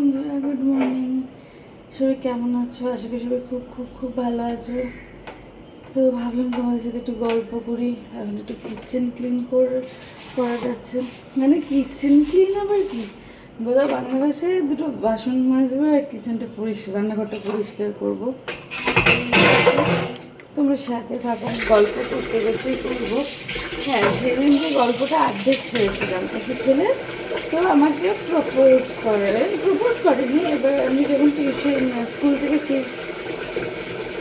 বন্ধুরা good morning সবাই কেমন আছো? আশা করি সবাই খুব খুব খুব ভালো আছো। তো ভাবলাম তোমাদের সাথে একটু গল্প করি। এখন একটু কিচেন ক্লিন করে করা যাচ্ছে মানে কিচেন ক্লিন আবার কি? গোদা বাংলা ভাষায় দুটো বাসন মাজবো আর কিচেনটা পরিষ্কার, রান্নাঘরটা পরিষ্কার করব। তোমরা সাথে থাকো গল্প করতে করতেই করব। হ্যাঁ সেদিন যে গল্পটা অর্ধেক ছেড়েছিলাম, একটা ছেলে তো আমাকে প্রপোজ করে প্রপোজ করেনি, এবার আমি যখন টিউশন স্কুল থেকে ফিরছি,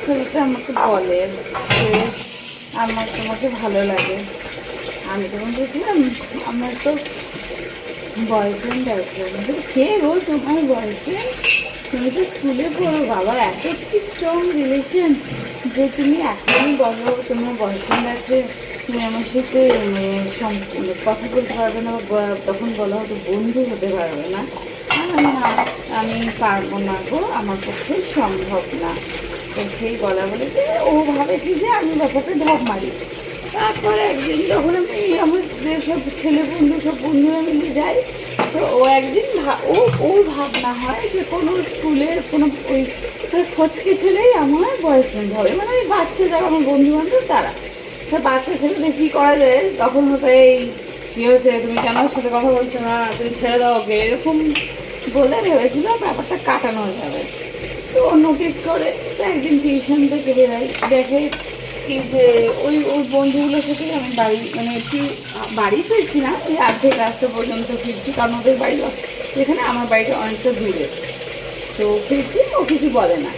ছেলেটা আমাকে বলে আমার তোমাকে ভালো লাগে। আমি তখন বলছিলাম, আমার তো বয়ফ্রেন্ড আছে। কে গো তোমার বয়ফ্রেন্ড তুমি তো স্কুলে পড়ো, বাবা এত কি স্ট্রং রিলেশন যে তুমি এখনই বলো তোমার বয়ফ্রেন্ড আছে, তুমি আমার সাথে মানে কথা বলতে পারবে না তখন বলা হতো বন্ধু হতে পারবে না। না আমি পারব না গো, আমার পক্ষে সম্ভব না। তো সেই বলা বলে ও ভাবে কি যে আমি ব্যাপারটা ঢপ মারি। তারপরে একদিন যখন আমি আমাদের সব ছেলে বন্ধু, সব বন্ধুরা মিলে যাই, তো ও একদিন ও, ওর ভাবনা হয় যে কোনো স্কুলের কোনো ওই ফচকে ছেলেই আমার বয়ফ্রেন্ড হবে। মানে ওই বাচ্চা যারা আমার বন্ধু বান্ধব তারা। তা বাচ্চা ছেলেদের কী করা যায়? তখন হতো এই কী হয়েছে? তুমি কেন ওর সাথে কথা বলছো না? তুমি ছেড়ে দাও ওকে। এরকম বলে ভেবেছিল ব্যাপারটা কাটানো যাবে। তো নোটিস করে, তো একদিন টিউশন থেকে বেরাই দেখে কি যে ওই ওই বন্ধুগুলোর সাথে আমি বাড়ি মানে একটু বাড়ি ফিরছি না ওই অর্ধেক রাস্তা পর্যন্ত ফিরছি, কারণ ওদের বাড়ি যেখানে আমার বাড়িটা অনেকটা দূরে। তো ফিরছি, ও কিছু বলে না।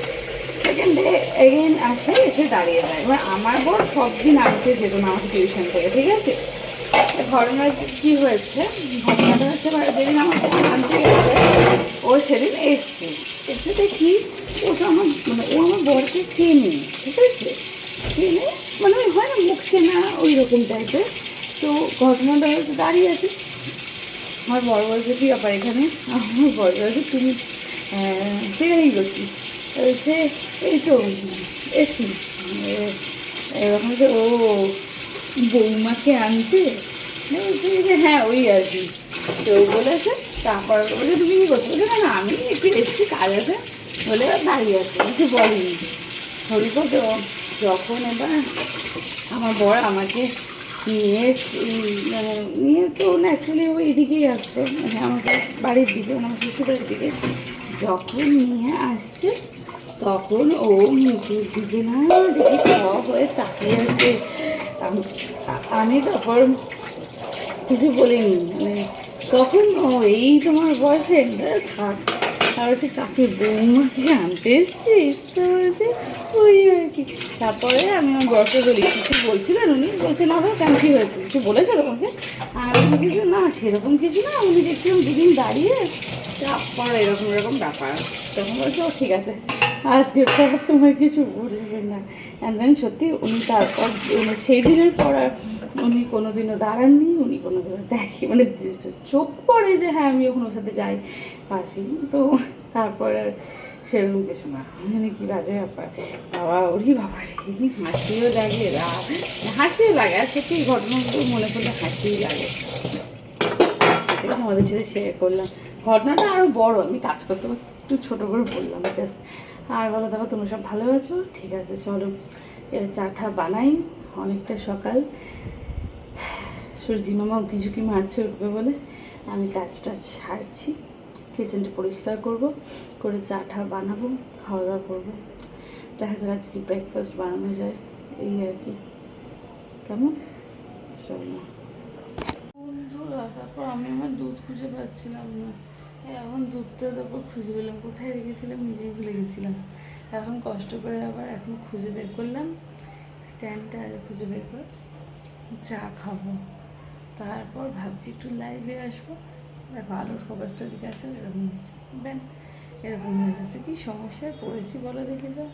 সেকেন্ড ডে এগেন আসে, এসে দাঁড়িয়ে যায়। এবার আমার বর সব দিন আনতে যেত না, আমাকে টিউশন থেকে ঠিক আছে? ঘটনা কি হয়েছে? ঘটনাটা হচ্ছে যেদিন আমার আনতে গেছে ও সেদিন এসছে। এসে দেখি, ও তো আমার মানে ও আমার বরকে চেনে, ঠিক আছে? চেনে মানে ওই হয় না, মুখ চেনা ওই রকম টাইপের তো ঘটনাটা হচ্ছে দাঁড়িয়ে আছে। আমার বড় বলছে কি ব্যাপার এখানে। আমার বড় বলছে তুমি সেখানেই বলছে। এই তো, এসি। এরকম যে, ও বৌমাকে আনতে? যে হ্যাঁ ওই আর কি। তো বলেছে, তারপর বলে তুমি কী করছ? বলছে, না না, আমি একটু এসছি, কাজ আছে। বলে, দাঁড়িয়ে আছে, কিছু বলিনি। হরিপদ যখন এবার আমার বর আমাকে নিয়ে মানে নিয়ে তো ন্যাচারালি ও এদিকেই আসতো মানে আমাদের বাড়ির দিকে, আমার শ্বশুরের দিকে। যখন নিয়ে আসছে, তখন ও মুখের দিকে না দেখি ক হয়ে তাকিয়ে আছে। আম- তখন কিছু বলিনি মানে তখন ও, এই তোমার বয়ফ্রেন্ড থাক। আর হচ্ছে কাকে বৌমাকে আনতে এসছিস তো বলছে ওই আর কি। তারপরে আমি আমার বরকে বলি, কিছু বলছিলেন উনি? বলছে, না ভাই কেন কী হয়েছে? কিছু বলেছে তোমাকে? আর কিছু না, সেরকম কিছু না উনি দেখছিলাম দুদিন দাঁড়িয়ে, তারপর এরকম এরকম ব্যাপার। তখন বলছে, ও, ঠিক আছে। আজকের পর তোমার কিছু বলবে না। অ্যান্ড দেন সত্যি উনি তারপর উনি সেই দিনের পর উনি কোনোদিনও দাঁড়াননি, উনি কোনোদিনও দেখে মানে চোখ পড়ে যে হ্যাঁ আমি ওখানে ওর সাথে যাই আসি তো তারপর সেরকম কিছু না। মানে কি বাজে ব্যাপার। বাবা ওরই বাবা রে, হাসিও লাগে, রা হাসিও লাগে। আর সত্যি ঘটনাগুলো মনে করলে হাসিই লাগে। তোমাদের সাথে শেয়ার করলাম। ঘটনাটা আরও বড়, আমি কাজ করতে করতে একটু ছোটো করে বললাম জাস্ট আর বলো, তারপর তোমরা সব ভালো আছো? ঠিক আছে, চলো। এবার চাটা বানাই। অনেকটা সকাল। সূর্যি মামা কিছু কি মারছে উঠবে বলে। আমি কাজটা ছাড়ছি কিচেনটা পরিষ্কার করব, করে চাটা বানাবো খাওয়া দাওয়া করব। দেখা যাক আজকে ব্রেকফাস্ট বানানো যায়। এই আর কি। কেমন? চলো। তারপর আমি আমার দুধ খুঁজে পাচ্ছিলাম না। এখন দুধটা তারপর খুঁজে পেলাম। কোথায় রেখেছিলাম? নিজেই ভুলে গেছিলাম। এখন কষ্ট করে আবার এখন খুঁজে বের করলাম। স্ট্যান্ডটা খুঁজে বের করে। চা খাব। তারপর ভাবছি একটু লাইভে আসব। দেখো, আলোর ফোকাসটা দিকে আছে, এরকম হচ্ছে। দেন, এরকম হয়ে যাচ্ছে। কি সমস্যায় পড়েছি বলো দেখি তো।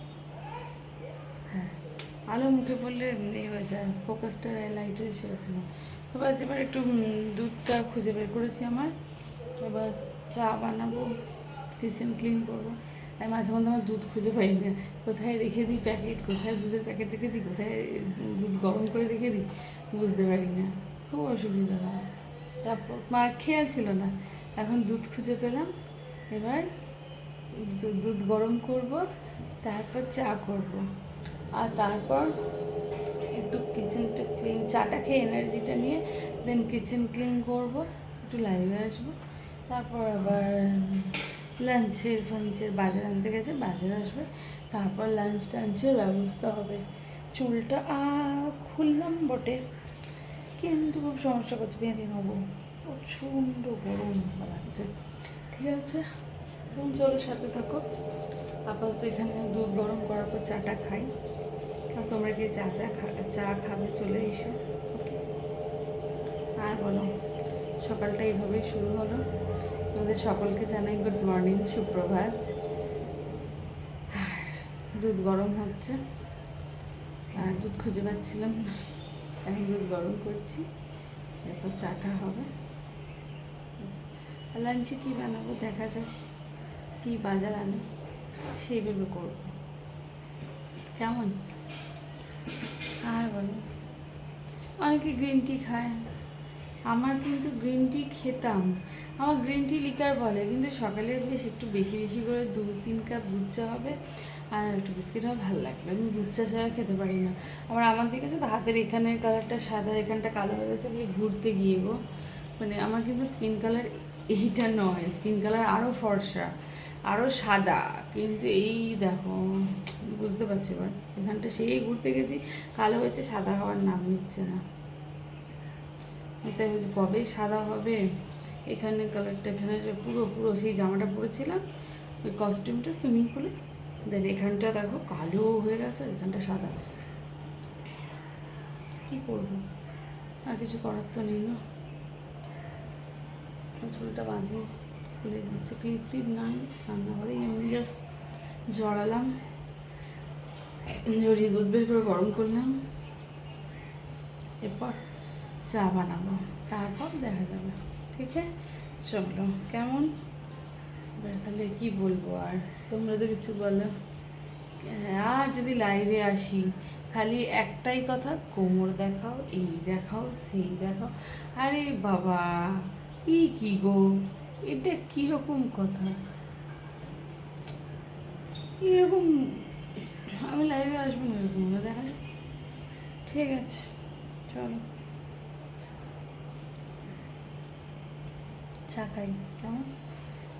হ্যাঁ আলো মুখে পড়লে এমনি হয়ে যায়। ফোকাসটা লাইটের সেরকম হয়। তো বাস এবার একটু দুধটা খুঁজে বের করেছি আমার। এবার চা বানাবো কিচেন ক্লিন করব। আমি মাঝে মধ্যে আমার দুধ খুঁজে পাই না। কোথায় রেখে দিই প্যাকেট কোথায় দুধের প্যাকেট রেখে দিই? কোথায় দুধ গরম করে রেখে দিই? বুঝতে পারি না। খুব অসুবিধা হয়। তারপর মা খেয়াল ছিল না। এখন দুধ খুঁজে পেলাম। এবার দুধ গরম করব, তারপর চা করব। আর তারপর একটু কিচেনটা ক্লিন চাটা খেয়ে এনার্জিটা নিয়ে দেন কিচেন ক্লিন করব। একটু লাইভে আসব। তারপর আবার লাঞ্চের ফাঞ্চের বাজার আনতে গেছে, বাজার আসবে। তারপর লাঞ্চ টাঞ্চের ব্যবস্থা হবে। চুলটা খুললাম বটে। কিন্তু খুব সমস্যা করছে, বেঁধে নেব। প্রচণ্ড গরম লাগছে। ঠিক আছে? তুমি চলো সাথে থাকো। আপাতত এখানে দুধ গরম করার পর চাটা খাই। আর তোমরা কি চা চা খা, চা খাবে, চলে এসো। ওকে আর বলো। সকালটা এইভাবেই শুরু হলো। আমাদের সকলকে জানাই গুড মর্নিং সুপ্রভাত। দুধ গরম হচ্ছে। আর দুধ খুঁজে পাচ্ছিলাম না। আমি দুধ গরম করছি। এরপর চাটা হবে। লাঞ্চে কী বানাবো দেখা যাক। কী বাজার আনে, সেইভাবে করব। কেমন? আর বলো। অনেকে গ্রিন টি খায়। আমার কিন্তু গ্রিন টি খেতাম। আমার গ্রিন টি লিকার বলে, কিন্তু সকালে বেশ একটু বেশি বেশি করে দু তিন কাপ দুধ হবে আর একটু বিস্কিট হবে, ভালো লাগবে। আমি চা ছাড়া খেতে পারি না। আবার আমার দিকে শুধু হাতের এখানের কালারটা সাদা, এখানটা কালো হয়ে গেছে ঘুরতে গিয়ে গো। মানে আমার কিন্তু স্কিন কালার এইটা নয় স্কিন কালার আরও ফর্সা আরও সাদা। কিন্তু এই দেখো, বুঝতে পারছি এবার। এখানটা সেই ঘুরতে গেছি, কালো হয়েছে, সাদা হওয়ার নাম নিচ্ছে না। তাই বলছি কবে? সাদা হবে। এখানে কালারটা এখানে পুরো পুরো সেই জামাটা পরেছিলাম। ওই কস্টিউমটা সুইমিং পুলে দেন এখানটা দেখো, কালো হয়ে গেছে এখানটা সাদা। কী করব? আর কিছু করার তো নেই না। চুলটা বাঁধিয়ে খুলে যাচ্ছে ক্লিপ ক্লিপ নাই রান্নাঘরে এমনি জড়ালাম। জড়িয়ে দুধ বের করে গরম করলাম। এরপর চা বানাবো। তারপর দেখা যাবে, ঠিক আছে? চলো, কেমন? এবার তাহলে কী বলব আর? তোমরা তো কিছু বলো। আর যদি লাইভে আসি, খালি একটাই কথা, কোমর দেখাও, এই দেখাও, সেই দেখাও। আরে বাবা, ই কি গো? এটা কীরকম কথা? এরকম, আমি লাইভে আসব না, এরকম দেখা। ঠিক আছে, চলো। চা খাই, কেমন?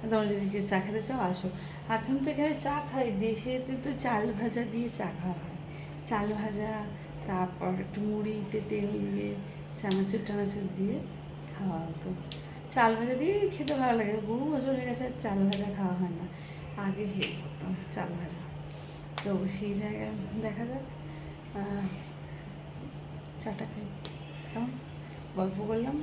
তোমরা যদি কেউ চা খেতে চাও, আসো। এখন তো এখানে চা খাই, দেশেতে তো চাল ভাজা দিয়ে চা খাওয়া হয়। চাল ভাজা, তারপর একটু মুড়িতে তেল দিয়ে, চানাচুর টানাচুর দিয়ে খাওয়া হতো। চাল ভাজা দিয়ে খেতে ভালো লাগে। বহু বছর হয়ে গেছে চাল ভাজা খাওয়া হয় না। আগে খেয়ে করতাম চাল ভাজা? তো সেই জায়গায় দেখা যাক। চাটা খাই। কেমন? গল্প করলাম।